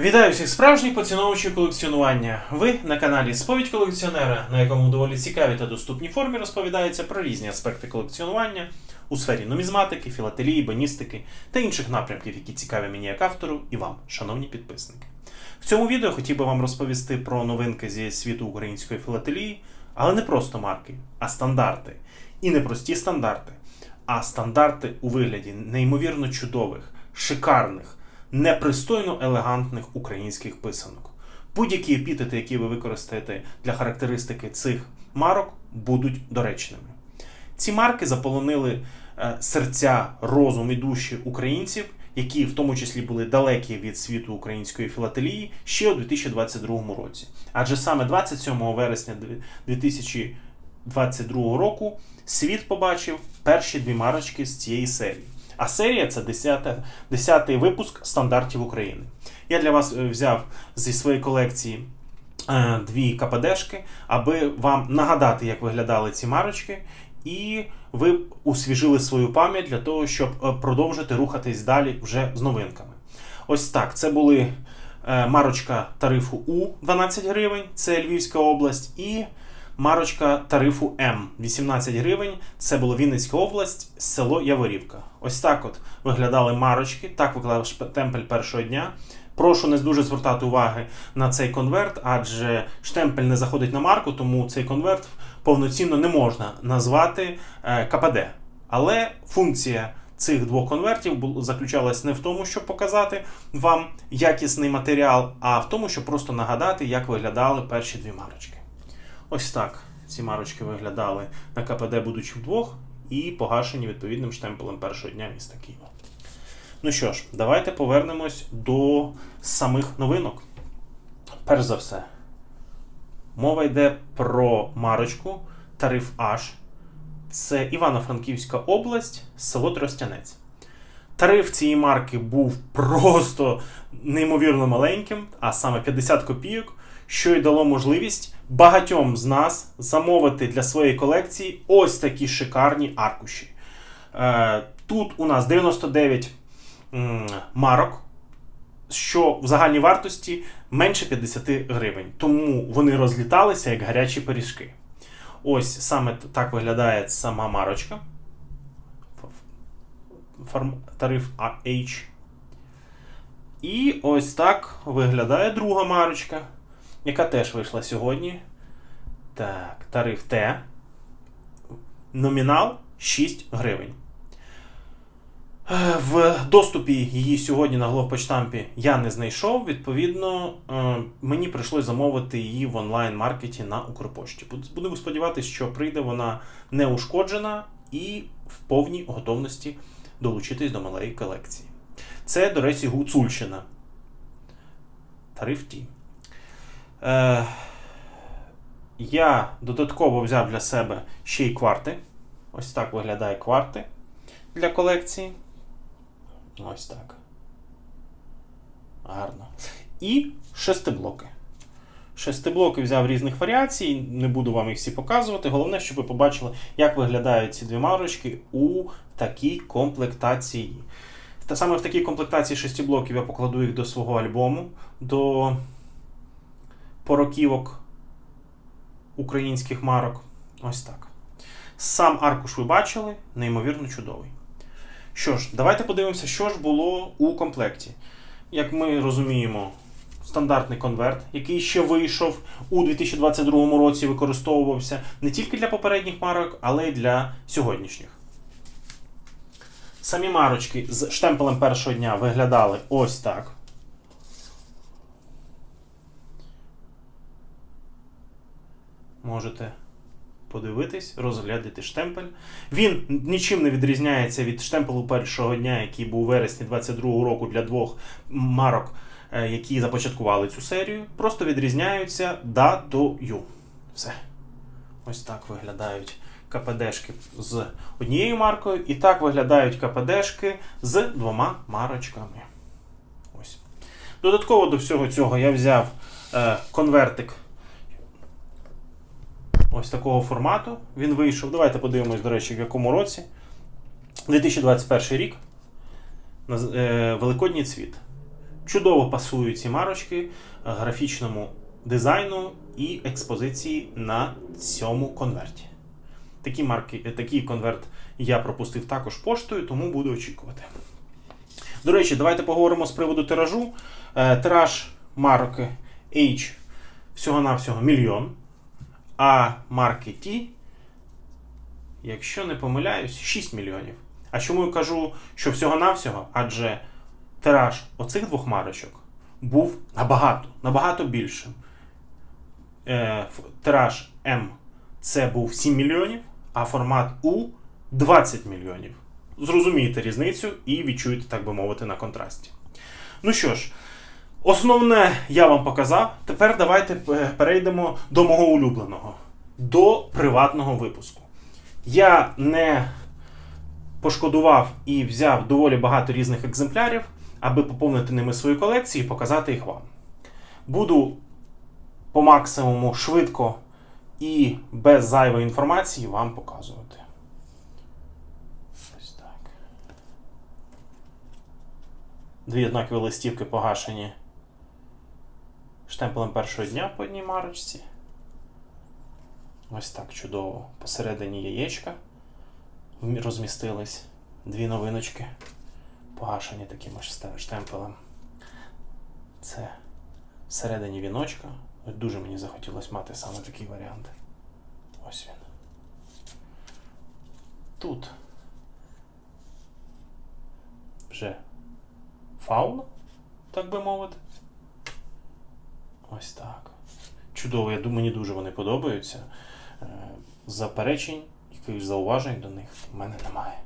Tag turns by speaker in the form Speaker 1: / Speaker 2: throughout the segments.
Speaker 1: Вітаю всіх справжніх поціновувачів колекціонування. Ви на каналі Сповідь колекціонера, на якому доволі цікавій та доступній формі розповідається про різні аспекти колекціонування у сфері нумізматики, філателії, боністики та інших напрямків, які цікаві мені як автору і вам, шановні підписники. В цьому відео хотів би вам розповісти про новинки зі світу української філателії, але не просто марки, а стандарти. І не прості стандарти, а стандарти у вигляді неймовірно чудових, шикарних непристойно елегантних українських писанок. Будь-які епітети, які ви використаєте для характеристики цих марок, будуть доречними. Ці марки заполонили е, серця, розум і душі українців, які в тому числі були далекі від світу української філателії ще у 2022 році. Адже саме 27 вересня 2022 року світ побачив перші дві марочки з цієї серії. А серія це 10, 10 випуск стандартів України. Я для вас е, взяв зі своєї колекції е, дві КПДшки, аби вам нагадати, як виглядали ці марочки, і ви освіжили свою пам'ять для того, щоб е, продовжити рухатись далі вже з новинками. Ось так. Це були марочка тарифу У 12 гривень, це Львівська область, і марочка тарифу М 18 гривень. Це була Вінницька область, село Яворівка. Ось так от виглядали марочки, так викладав штемпель першого дня. Прошу не дуже звертати уваги на цей конверт, адже штемпель не заходить на марку, тому цей конверт повноцінно не можна назвати е, КПД. Але функція цих двох конвертів заключалась не в тому, щоб показати вам якісний матеріал, а в тому, щоб просто нагадати, як виглядали перші дві марочки. Ось так ці марочки виглядали на КПД, будучи вдвох, і погашені відповідним штемпелем першого дня міста Києва. Ну що ж, давайте повернемось до самих новинок. Перш за все, мова йде про марочку тариф H. Це Івано-Франківська область, село Тростянець. Тариф цієї марки був просто неймовірно маленьким, а саме 50 копійок, що й дало можливість багатьом з нас замовити для своєї колекції ось такі шикарні аркуші. Е, тут у нас 99 марок, що в загальній вартості менше 50 гривень. Тому вони розліталися як гарячі пиріжки. Ось саме так виглядає сама марочка. Тариф AH. І ось так виглядає друга марочка яка теж вийшла сьогодні. Так, тариф Т. Номінал 6 гривень. Е, в доступі її сьогодні на главпочтампі я не знайшов. Відповідно, е, мені прийшлось замовити її в онлайн-маркеті на Укрпошті. Будемо сподіватися, що прийде вона неушкоджена і в повній готовності долучитись до малої колекції. Це, до речі, Гуцульщина. Тариф Ті. Е, Я додатково взяв для себе ще й кварти. Ось так виглядає кварти для колекції. Ось так. Гарно. І шестиблоки. Шестиблоки взяв різних варіацій, не буду вам їх всі показувати. Головне, щоб ви побачили, як виглядають ці дві марочки у такій комплектації. Та саме в такій комплектації шестиблоків я покладу їх до свого альбому. до пороківок українських марок. Ось так. Сам аркуш ви бачили, неймовірно чудовий. Що ж, давайте подивимося, що ж було у комплекті. Як ми розуміємо, стандартний конверт, який ще вийшов у 2022 році, використовувався не тільки для попередніх марок, але й для сьогоднішніх. Самі марочки з штемпелем першого дня виглядали ось так. Можете подивитись, розглядати штемпель. Він нічим не відрізняється від штемпелу першого дня, який був у вересні 22-го року для двох марок, е, які започаткували цю серію. Просто відрізняються датою. Все. Ось так виглядають КПДшки з однією маркою, і так виглядають КПДшки з двома марочками. Ось. Додатково до всього цього я взяв е, конвертик ось такого формату. Він вийшов. Давайте подивимось, до речі, в якому році. 2021 рік. Е, Великодній цвіт. Чудово пасують ці марочки графічному дизайну і експозиції на цьому конверті. Такі марки, е, такий конверт я пропустив також поштою, тому буду очікувати. До речі, давайте поговоримо з приводу тиражу. Е, Тираж марки H всього-навсього мільйон, а марки T, якщо не помиляюсь, 6 мільйонів. А чому я кажу, що всього-навсього? Адже тираж оцих двох марочок був набагато, набагато більшим. Е, тираж М це був 7 мільйонів, а формат У 20 мільйонів. Зрозумієте різницю і відчуєте, так би мовити, на контрасті. Ну що ж, основне я вам показав. Тепер давайте е, перейдемо до мого улюбленого, до приватного випуску. Я не пошкодував і взяв доволі багато різних екземплярів, аби поповнити ними свою колекцію і показати їх вам. Буду по максимуму швидко і без зайвої інформації вам показувати. Дві однакові листівки погашені штемпелем першого дня по одній марочці. Ось так чудово. Посередині яєчка розмістились дві новиночки, погашені таким штемпелем. Це всередині віночка. Дуже мені захотілося мати саме такий варіант. Ось він. Тут вже фауна, так би мовити. Ось так. Чудово, я думаю, мені дуже вони подобаються. Е, Заперечень, якихось зауважень до них в мене немає.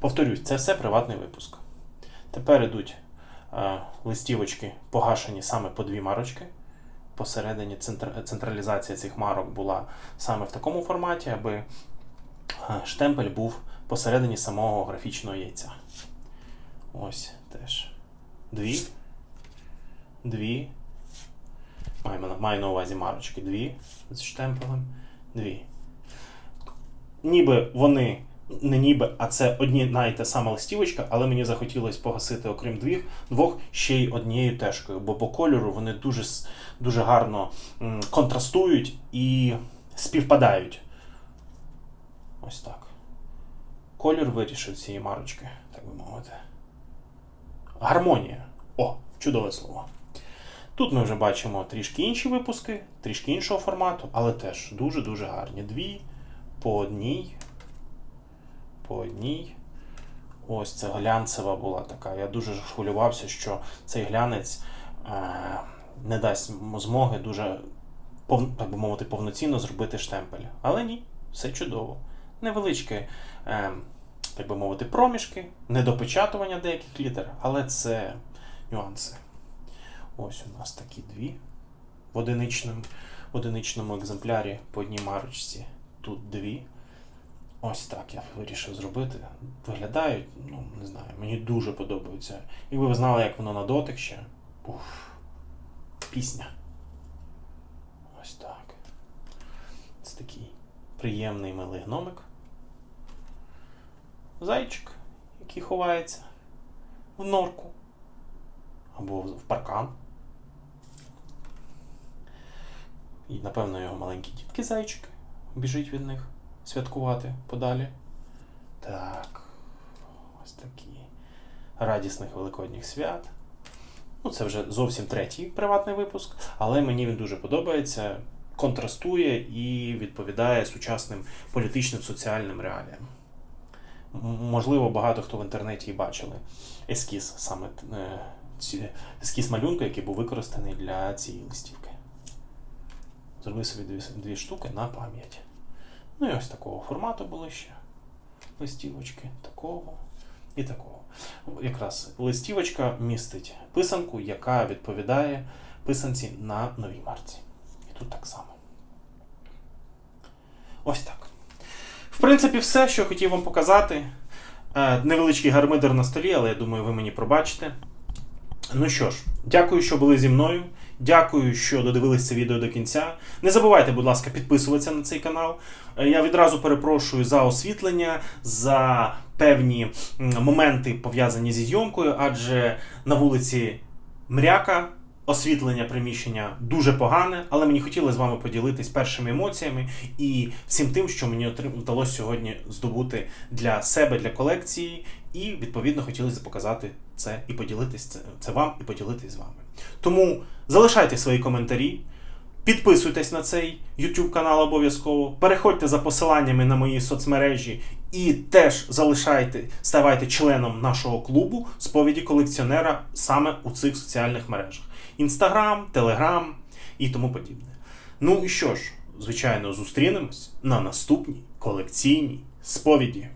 Speaker 1: Повторюсь, це все приватний випуск. Тепер ідуть е, листівочки, погашені саме по дві марочки. Посередині централізація цих марок була саме в такому форматі, аби е, штемпель був посередині самого графічного яйця. Ось теж. Дві. Дві. Маю, на- увазі марочки. Дві з штемпелем. Дві. Ніби вони. Не ніби, а це одна і та сама листівочка, але мені захотілося погасити, окрім двох, двох ще й однією тежкою, бо по кольору вони дуже, дуже гарно контрастують і співпадають. Ось так. Колір вирішив цієї марочки, так би мовити. Гармонія. О, чудове слово. Тут ми вже бачимо трішки інші випуски, трішки іншого формату, але теж дуже-дуже гарні. Дві по одній. По одній. Ось це глянцева була така. Я дуже хвилювався, що цей глянець е, не дасть змоги дуже, так би мовити, повноцінно зробити штемпель. Але ні, все чудово. Невеличке, е, так би мовити, проміжки, недопечатування деяких літер, але це нюанси. Ось у нас такі дві в одиничному, одиничному екземплярі по одній марочці. Тут дві. Ось так я вирішив зробити. Виглядають, ну не знаю, мені дуже подобаються. Якби ви знали, як воно на дотик ще. Уф, пісня. Ось так. Це такий приємний милий гномик. Зайчик, який ховається в норку або в паркан. І, напевно, його маленькі дітки зайчики біжить від них святкувати подалі. Так. Ось такі радісних великодніх свят. Ну, це вже зовсім третій приватний випуск, але мені він дуже подобається, контрастує і відповідає сучасним політичним соціальним реаліям. Можливо, багато хто в інтернеті і бачили ескіз, саме е, ескіз малюнку, який був використаний для цієї листівки. Зробив собі дві, дві штуки на пам'ять. Ну і ось такого формату були ще листівочки, такого і такого. Якраз листівочка містить писанку, яка відповідає писанці на новій марці. І тут так само. Ось так. В принципі, все, що хотів вам показати. Е, Невеличкий гармидер на столі, але я думаю, ви мені пробачите. Ну що ж, дякую, що були зі мною. Дякую, що додивились це відео до кінця. Не забувайте, будь ласка, підписуватися на цей канал. Е, Я відразу перепрошую за освітлення, за певні моменти пов'язані зі зйомкою, адже на вулиці Мряка освітлення приміщення дуже погане, але мені хотілося з вами поділитись першими емоціями і всім тим, що мені вдалося сьогодні здобути для себе, для колекції, і відповідно хотілося показати це і поділитись це, це вам і поділитись з вами. Тому залишайте свої коментарі. Підписуйтесь на цей YouTube канал обов'язково. Переходьте за посиланнями на мої соцмережі і теж залишайте, ставайте членом нашого клубу сповіді колекціонера саме у цих соціальних мережах: Інстаграм, Телеграм і тому подібне. Ну і що ж, звичайно, зустрінемось на наступній колекційній сповіді.